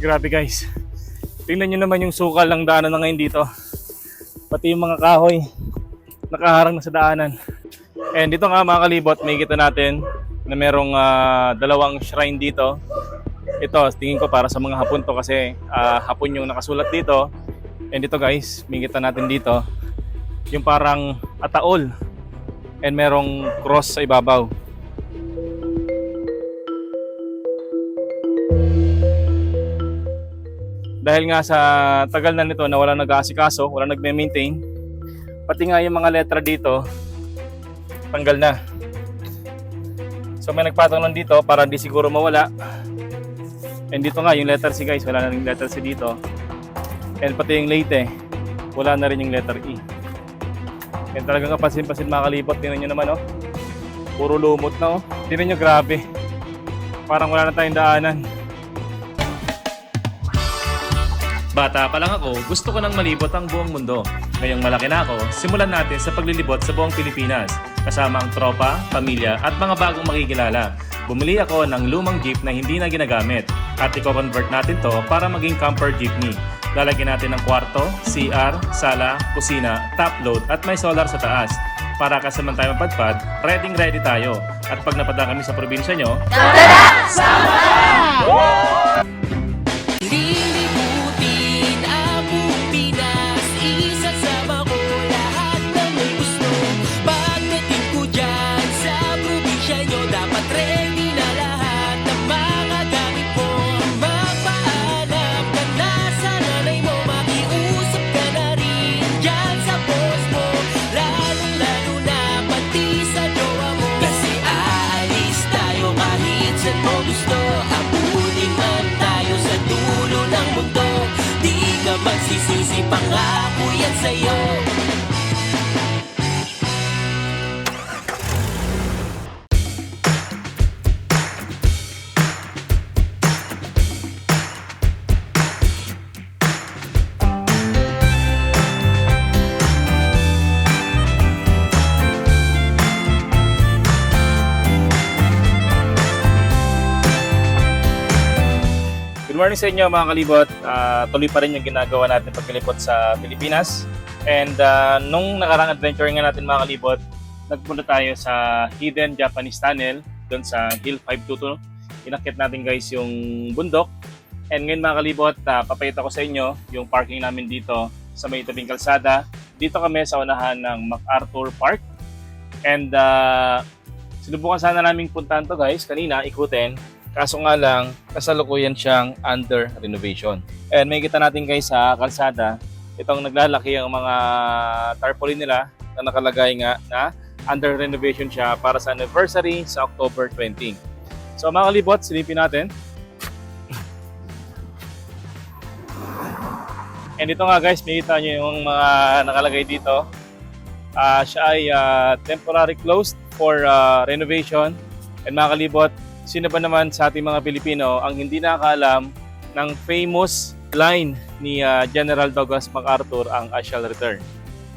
Grabe guys. Tingnan nyo naman yung sukal ng daanan na ngayon dito. Pati yung mga kahoy nakaharang na sa daanan. And dito nga mga kalibot, may kita natin na merong ah, dalawang shrine dito. Ito, tingin ko para sa mga hapon to kasi ah, hapon yung nakasulat dito. And dito guys, may kita natin dito yung parang ataol and merong cross sa ibabaw. Dahil nga sa tagal na nito na wala nag-aasikaso, wala nagme-maintain, pati nga yung mga letra dito, tanggal na. So may nagpatong lang dito para di siguro mawala. And dito nga yung letter C guys, wala na rin letter C dito. And pati yung late wala na rin yung letter E. And talagang kapansin-pansin mga kalibot, tingnan nyo naman oh. Puro lumot na oh. Tingnan nyo grabe. Parang wala na tayong daanan. Bata pa lang ako, gusto ko nang malibot ang buong mundo. Ngayong malaki na ako, simulan natin sa paglilibot sa buong Pilipinas. Kasama ang tropa, pamilya at mga bagong makikilala. Bumili ako ng lumang jeep na hindi na ginagamit at i-convert natin to para maging camper jeepney. Lalagyan natin ng kwarto, CR, sala, kusina, top load at may solar sa taas. Para kasaman tayo mapadpad, ready ready tayo. At pag napadaan kami sa probinsya nyo, Lilibutin pangako yan sa'yo morning sa inyo mga kalibot. Ah, tuloy pa rin yung ginagawa natin paglilipot sa Pilipinas. And ah, nung nakarang adventure nga natin mga kalibot, nagpunta tayo sa Hidden Japanese Tunnel doon sa Hill 522. Inakit natin guys yung bundok. And ngayon mga kalibot, uh, papayita ko sa inyo yung parking namin dito sa may tabing kalsada. Dito kami sa unahan ng MacArthur Park. And ah, sinubukan sana namin puntahan to guys kanina, ikutin. Kaso nga lang, kasalukuyan siyang under renovation. And may kita natin guys sa kalsada, itong naglalaki ang mga tarpaulin nila na nakalagay nga na under renovation siya para sa anniversary sa October 20. So mga kalibot, silipin natin. And ito nga guys, makita nyo yung mga nakalagay dito. Ah, siya ay ah, temporary closed for ah, renovation. And mga kalibot, sino ba naman sa ating mga Pilipino ang hindi nakakaalam ng famous line ni ah, General Douglas MacArthur ang I shall return.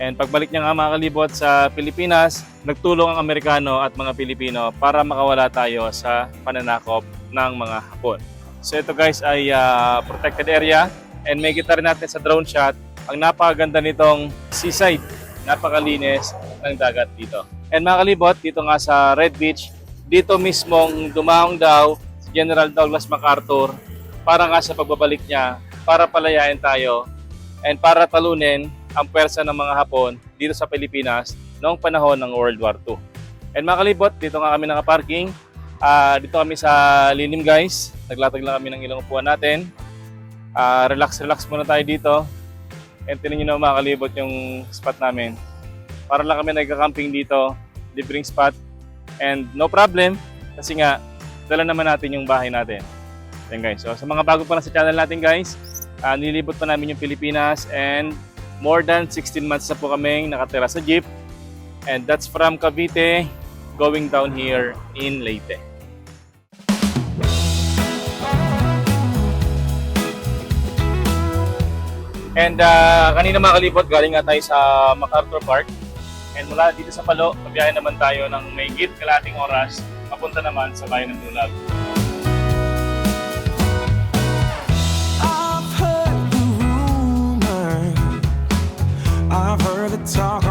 And pagbalik niya nga mga kalibot sa Pilipinas, nagtulong ang Amerikano at mga Pilipino para makawala tayo sa pananakop ng mga Hapon. So ito guys ay ah, protected area and may kita rin natin sa drone shot ang napakaganda nitong seaside, napakalinis ng dagat dito. And mga kalibot, dito nga sa Red Beach, dito mismong dumahong daw si General Douglas MacArthur para nga sa pagbabalik niya, para palayain tayo and para talunin ang pwersa ng mga Hapon dito sa Pilipinas noong panahon ng World War II. And mga kalibot, dito nga kami nakaparking. Ah, dito kami sa lilim guys. Naglatag lang kami ng ilang upuan natin. Ah, relax, relax muna tayo dito. And tinan nyo na mga kalibot yung spot namin. Para lang kami nagka-camping dito. Libreng spot. And no problem. Kasi nga, dala naman natin yung bahay natin. Yan guys. So sa mga bago pa lang sa channel natin guys, ah, nilibot pa namin yung Pilipinas and more than 16 months na po kaming nakatira sa jeep. And that's from Cavite going down here in Leyte. And ah, kanina mga kalibot, galing nga tayo sa MacArthur Park. And mula dito sa Palo, pabiyahe naman tayo ng may git kalating oras papunta naman sa Bayan ng Bulag. I've heard the talk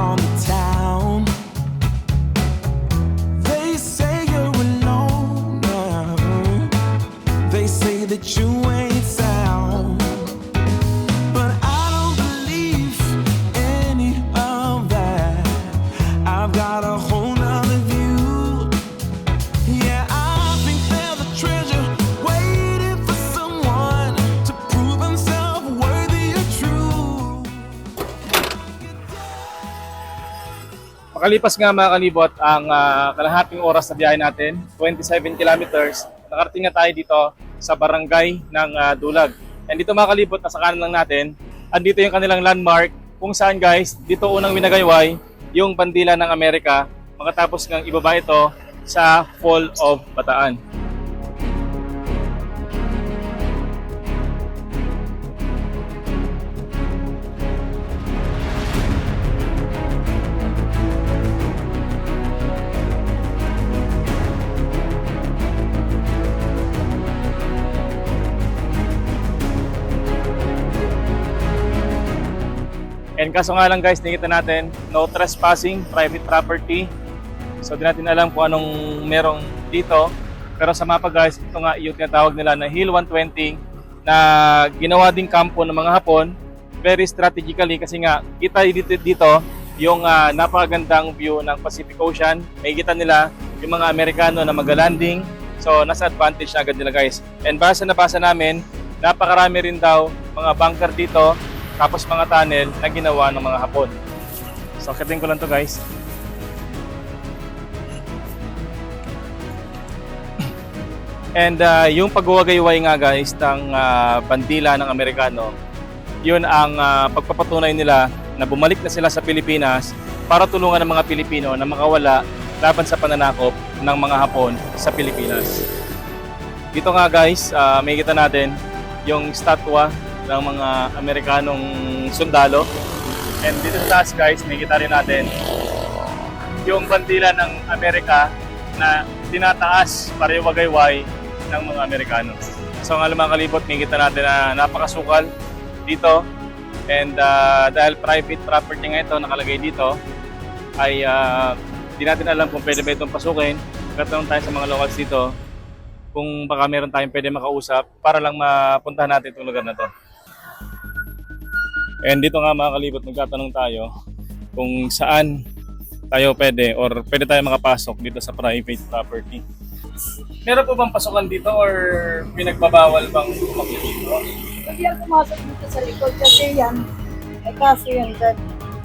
Makalipas nga mga kalibot ang ah, kalahating oras na biyahe natin, 27 kilometers, nakarating na tayo dito sa barangay ng ah, Dulag. And dito mga kalibot, nasa kanan lang natin, andito yung kanilang landmark kung saan guys, dito unang winagayway yung bandila ng Amerika makatapos ng ibaba ito sa Fall of Bataan. Kaso nga lang guys, nakita natin, no trespassing, private property. So di natin alam kung anong merong dito. Pero sa mapa guys, ito nga yung tinatawag nila na Hill 120 na ginawa ding kampo ng mga Hapon very strategically kasi nga kita dito, dito yung ah, napakagandang view ng Pacific Ocean. May kita nila yung mga Amerikano na mag-landing. So nasa advantage na agad nila guys. And basa na basa namin, napakarami rin daw mga bunker dito tapos mga tunnel na ginawa ng mga Hapon. So, akitin ko lang to guys. And uh, yung pagwagayway nga guys ng ah, bandila ng Amerikano, yun ang ah, pagpapatunay nila na bumalik na sila sa Pilipinas para tulungan ng mga Pilipino na makawala laban sa pananakop ng mga Hapon sa Pilipinas. Dito nga guys, ah, may kita natin yung statwa ng mga Amerikanong sundalo. And dito sa taas guys, may kita rin natin yung bandila ng Amerika na tinataas para iwagayway ng mga Amerikano. So nga mga kalibot, may kita natin na napakasukal dito. And ah, dahil private property nga ito nakalagay dito, ay ah, di natin alam kung pwede ba itong pasukin. Katanong tayo sa mga locals dito kung baka meron tayong pwede makausap para lang mapuntahan natin itong lugar na to. And dito nga mga kalibot, magtatanong tayo kung saan tayo pwede or pwede tayo makapasok dito sa private property. Meron po bang pasukan dito or pinagbabawal bang umakit dito? Hindi ako pumasok dito sa likod kasi yan, may kaso yan dad.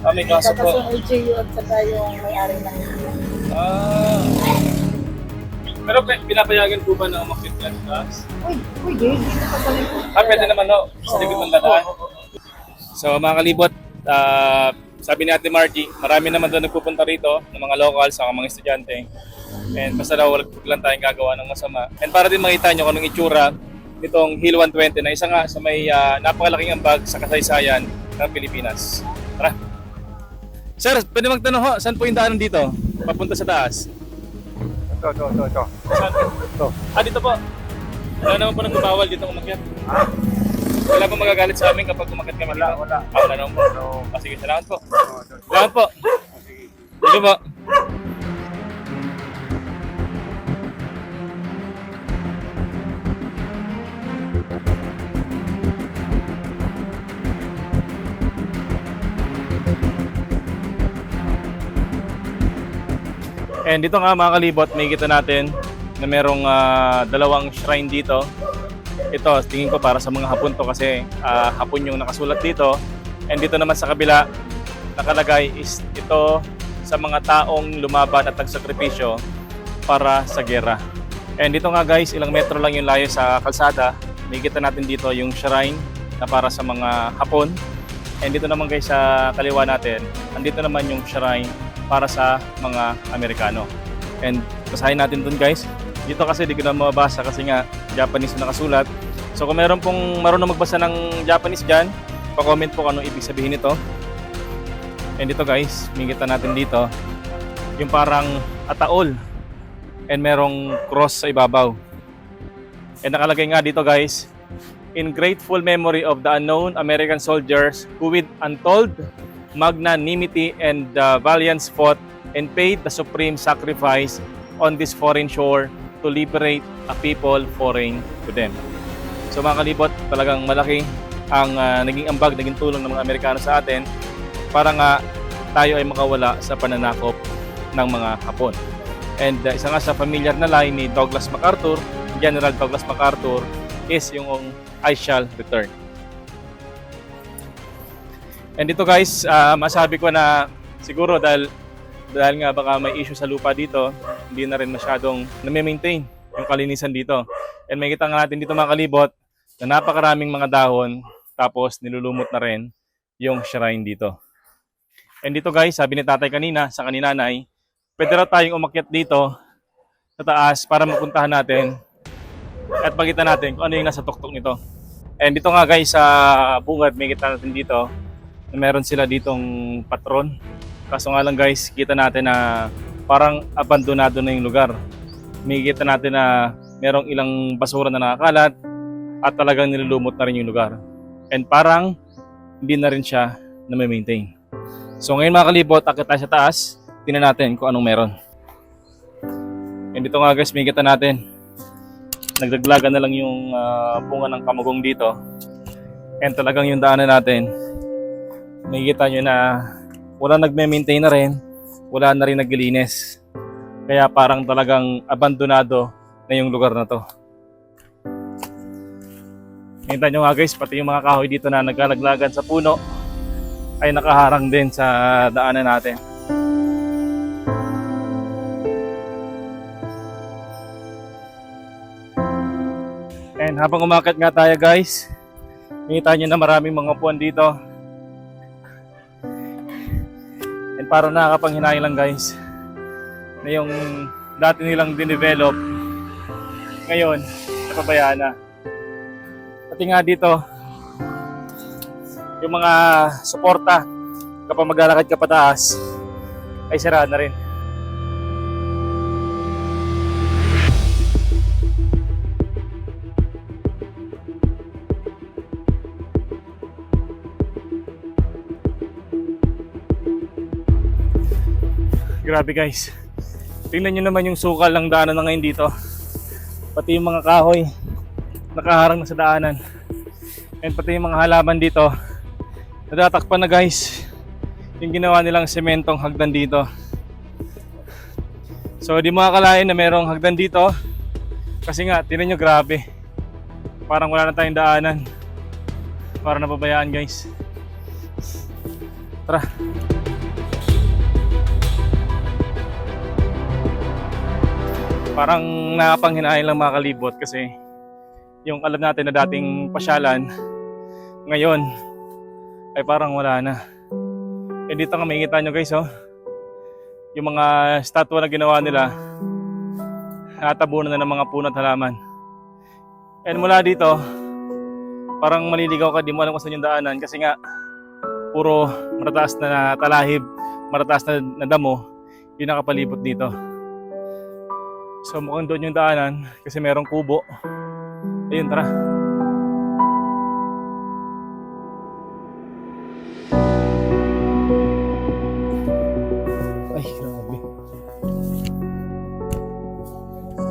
Ah, may kaso po. yung LGU at saka yung may-ari ng Ah. Pero pe- pinapayagan po ba na umakit yan? Uy, pwede, dito pa sa likod. Ah, pwede naman no, sa likod ng dadaan. So mga kalibot, ah, sabi ni Ate Margie, marami naman doon nagpupunta rito ng mga locals, sa mga estudyante. And basta daw wala lang tayong gagawa ng masama. And para din makita nyo kung anong itsura nitong Hill 120 na isa nga sa may ah, napakalaking ambag sa kasaysayan ng Pilipinas. Tara! Sir, pwede magtanong ho, saan po yung daanan dito? Papunta sa taas? Ito, ito, ito, ito. Saan? Ito. Ah, dito po. Wala naman po nagbabawal dito umakyat. Wala pong magagalit sa amin kapag umakyat kami Wala, dito. wala. Wala naman po. No. Ah, sige, salamat po. Oh. Salamat po. Sige po. And dito nga mga kalibot, may kita natin na merong ah, dalawang shrine dito. Ito, tingin ko para sa mga hapon to kasi ah, hapon yung nakasulat dito. And dito naman sa kabila, nakalagay is ito sa mga taong lumaban at nagsakripisyo para sa gera. And dito nga guys, ilang metro lang yung layo sa kalsada. May kita natin dito yung shrine na para sa mga hapon. And dito naman guys sa kaliwa natin, andito naman yung shrine para sa mga Amerikano. And basahin natin dun guys. Dito kasi di ko na mabasa kasi nga Japanese na nakasulat. So kung meron pong marunong magbasa ng Japanese dyan, pa-comment po kung anong ibig sabihin nito. And dito guys, mingita natin dito, yung parang ataol and merong cross sa ibabaw. And nakalagay nga dito guys, in grateful memory of the unknown American soldiers who with untold magnanimity and uh, valiance fought and paid the supreme sacrifice on this foreign shore to liberate a people foreign to them. So mga kalibot, talagang malaki ang uh, naging ambag, naging tulong ng mga Amerikano sa atin para nga tayo ay makawala sa pananakop ng mga Hapon. And uh, isa nga sa familiar na line ni Douglas MacArthur, General Douglas MacArthur, is yung I shall return. And dito guys, ah, masabi ko na siguro dahil dahil nga baka may issue sa lupa dito, hindi na rin masyadong na-maintain yung kalinisan dito. And may kita nga natin dito mga kalibot na napakaraming mga dahon tapos nilulumot na rin yung shrine dito. And dito guys, sabi ni tatay kanina sa kaninanay, pwede raw tayong umakyat dito sa taas para mapuntahan natin at makita natin kung ano yung nasa tuktok nito. And dito nga guys sa bungad, may kita natin dito na meron sila ditong patron. Kaso nga lang guys, kita natin na parang abandonado na yung lugar. May kita natin na merong ilang basura na nakakalat at talagang nilulumot na rin yung lugar. And parang hindi na rin siya na maintain. So ngayon mga kalibot, akit tayo sa taas, tingnan natin kung anong meron. And dito nga guys, may kita natin. Nagdaglagan na lang yung ah, bunga ng kamagong dito. And talagang yung daanan natin, makikita nyo na wala nagme-maintain na rin, wala na rin naglilinis. Kaya parang talagang abandonado na yung lugar na to. Kita nyo nga guys, pati yung mga kahoy dito na naglalaglagan sa puno ay nakaharang din sa daanan natin. And habang umakit nga tayo guys, makita nyo na maraming mga upuan dito. And parang nakakapanghinayang lang guys na yung dati nilang dinevelop ngayon napabayaan na. Pati nga dito yung mga suporta kapag maglalakad ka pataas ay sira na rin. Grabe guys. Tingnan nyo naman yung sukal ng daanan na ngayon dito. Pati yung mga kahoy nakaharang na sa daanan. And pati yung mga halaman dito natatakpan na guys yung ginawa nilang sementong hagdan dito. So di makakalain na merong hagdan dito kasi nga tinan nyo grabe. Parang wala na tayong daanan. Parang napabayaan guys. Tara. Parang nakapanghinahil lang mga kalibot kasi yung alam natin na dating pasyalan ngayon ay parang wala na. E dito nga makikita nyo guys oh. Yung mga statwa na ginawa nila natabunan na ng mga puno halaman. And mula dito parang maliligaw ka di mo alam kung saan yung daanan kasi nga puro marataas na talahib, marataas na, na damo yung nakapalibot dito. So mukhang doon yung daanan kasi merong kubo. Ayun, tara. Ay, grabe.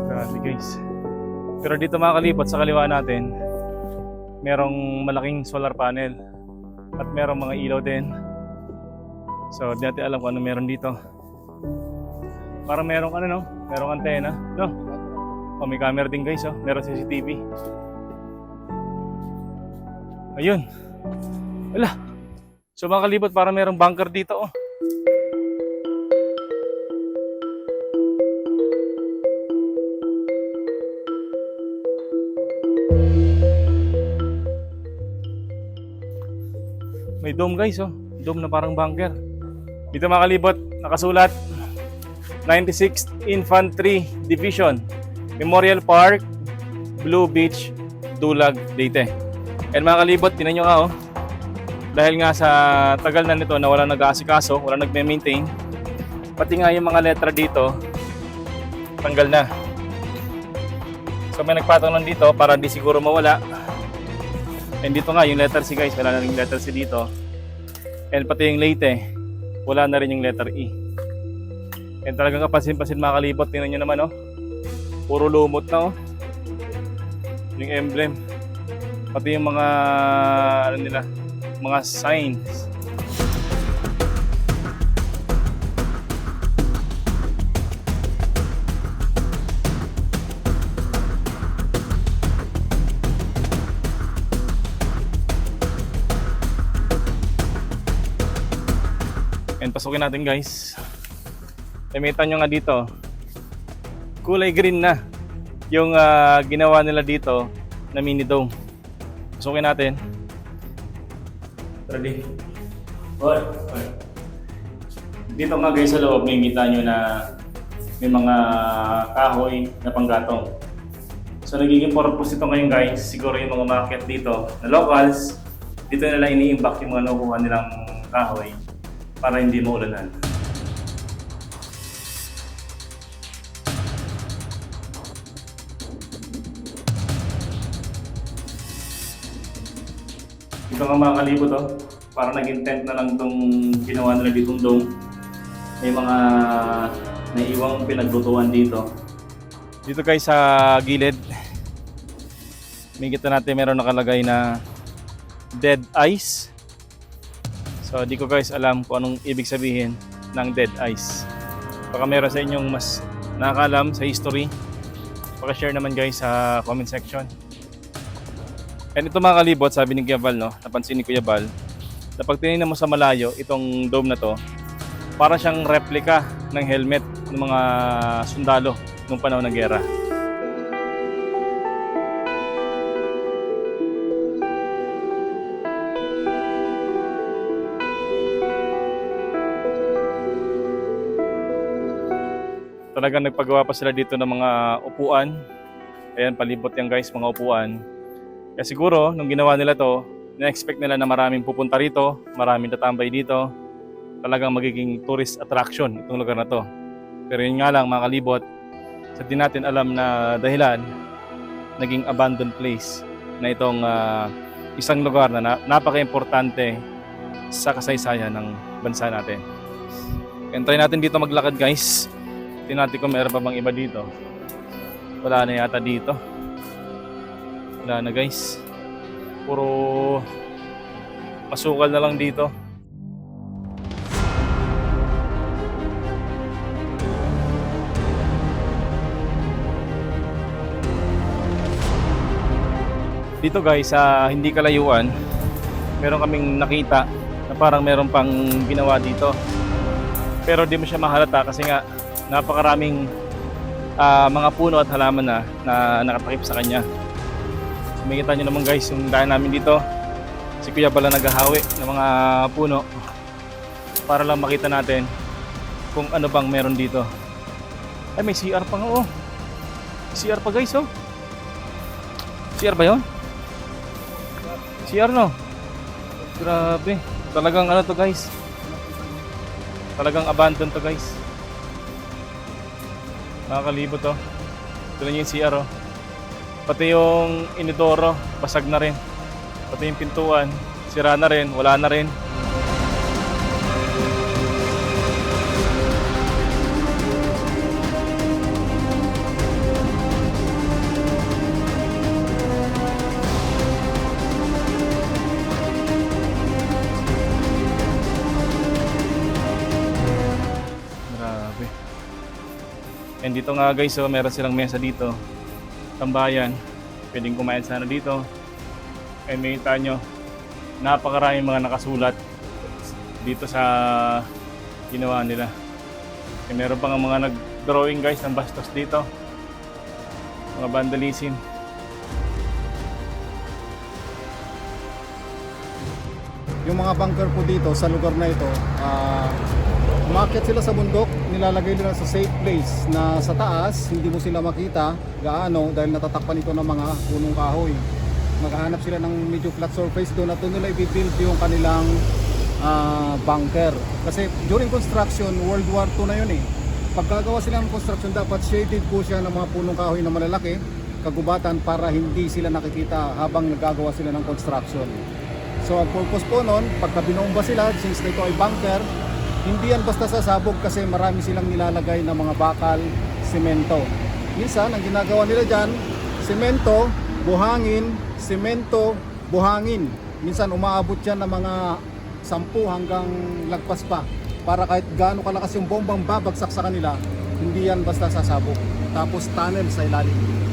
Grabe guys. Pero dito mga kalipot sa kaliwa natin, merong malaking solar panel at merong mga ilaw din. So, di natin alam kung ano meron dito. Parang merong ano no? Merong antena, no? O may camera din guys, oh. Meron CCTV. Ayun. Wala. So mga kalibot, parang merong bunker dito, oh. May dome guys, oh. Dome na parang bunker. Dito mga kalibot, nakasulat 96th Infantry Division, Memorial Park, Blue Beach, Dulag, Leyte. And mga kalibot, tinan nyo nga oh. Dahil nga sa tagal na nito na wala nag-aasikaso, wala nagme-maintain, pati nga yung mga letra dito, tanggal na. So may nagpatong lang dito para di siguro mawala. And dito nga yung letter C guys, wala na rin letter C dito. And pati yung Leyte, wala na rin yung letter E. And talagang kapansin-pansin mga kalibot, tingnan nyo naman oh. Puro lumot na oh. Yung emblem. Pati yung mga, ano nila, mga signs. And pasukin natin guys. Imitan nyo nga dito. Kulay green na. Yung ah, ginawa nila dito na mini dome. Pasukin natin. Ready? Hoy. Hoy. Dito nga guys sa loob, may kita nyo na may mga kahoy na panggatong. So nagiging purpose ito ngayon guys, siguro yung mga market dito na locals, dito nila ini-impact yung mga nakukuha nilang kahoy para hindi maulanan. Ito nga mga kalibot oh, para naging tent na lang itong ginawa nila ditong dome. May mga naiwang pinaglutuan dito. Dito guys sa gilid, may kita natin meron nakalagay na dead ice. So di ko guys alam kung anong ibig sabihin ng dead ice. Baka meron sa inyong mas nakakalam sa history. Baka-share naman guys sa comment section. And ito mga kalibot, sabi ni Kuya Val, no? napansin ni Kuya Val, na pag tinignan mo sa malayo, itong dome na to, para siyang replika ng helmet ng mga sundalo nung panahon ng gera. Talagang nagpagawa pa sila dito ng mga upuan. Ayan, palibot yan guys, mga upuan. Kaya siguro, nung ginawa nila to, na-expect nila na maraming pupunta rito, maraming tatambay dito. Talagang magiging tourist attraction itong lugar na to. Pero yun nga lang mga kalibot, sa di natin alam na dahilan, naging abandoned place na itong ah, isang lugar na, na napaka-importante sa kasaysayan ng bansa natin. And try natin dito maglakad guys. Tingnan natin kung meron pa bang iba dito. Wala na yata dito. Wala na guys. Puro masukal na lang dito. Dito guys, sa hindi kalayuan, meron kaming nakita na parang meron pang ginawa dito. Pero di mo siya mahalata kasi nga napakaraming ah, mga puno at halaman na na nakatakip sa kanya. Makikita nyo naman guys, yung daan namin dito, si Kuya pala naghahawi ng mga puno para lang makita natin kung ano bang meron dito. Ay, may CR pa nga oh. CR pa guys oh. CR ba yun? CR no? Grabe. Talagang ano to guys. Talagang abandoned to guys. Nakakalibot to. Ito na yung CR oh. Pati yung inidoro, basag na rin. Pati yung pintuan, sira na rin, wala na rin. Grabe. And dito nga guys, so meron silang mesa dito. Tambayan. Pwedeng kumain sana dito. And makita nyo, napakaraming mga nakasulat dito sa ginawa nila. E meron pa nga mga nag-drawing guys ng bastos dito. Mga vandalism. Yung mga bunker po dito sa lugar na ito, ah umakyat sila sa bundok, nilalagay nila sa safe place na sa taas, hindi mo sila makita gaano dahil natatakpan ito ng mga punong kahoy. Maghahanap sila ng medyo flat surface doon at doon nila i-build yung kanilang ah, bunker. Kasi during construction, World War II na yun eh. Pagkagawa sila ng construction, dapat shaded po siya ng mga punong kahoy na malalaki, kagubatan para hindi sila nakikita habang nagagawa sila ng construction. So ang purpose po nun, pagka binomba sila, since ito ay bunker, hindi yan basta sasabog kasi marami silang nilalagay na mga bakal, semento. Minsan, ang ginagawa nila dyan, semento, buhangin, semento, buhangin. Minsan umaabot yan ng mga 10 hanggang lagpas pa. Para kahit gaano kalakas yung bombang babagsak sa kanila, hindi yan basta sasabog. Tapos tunnel sa ilalim.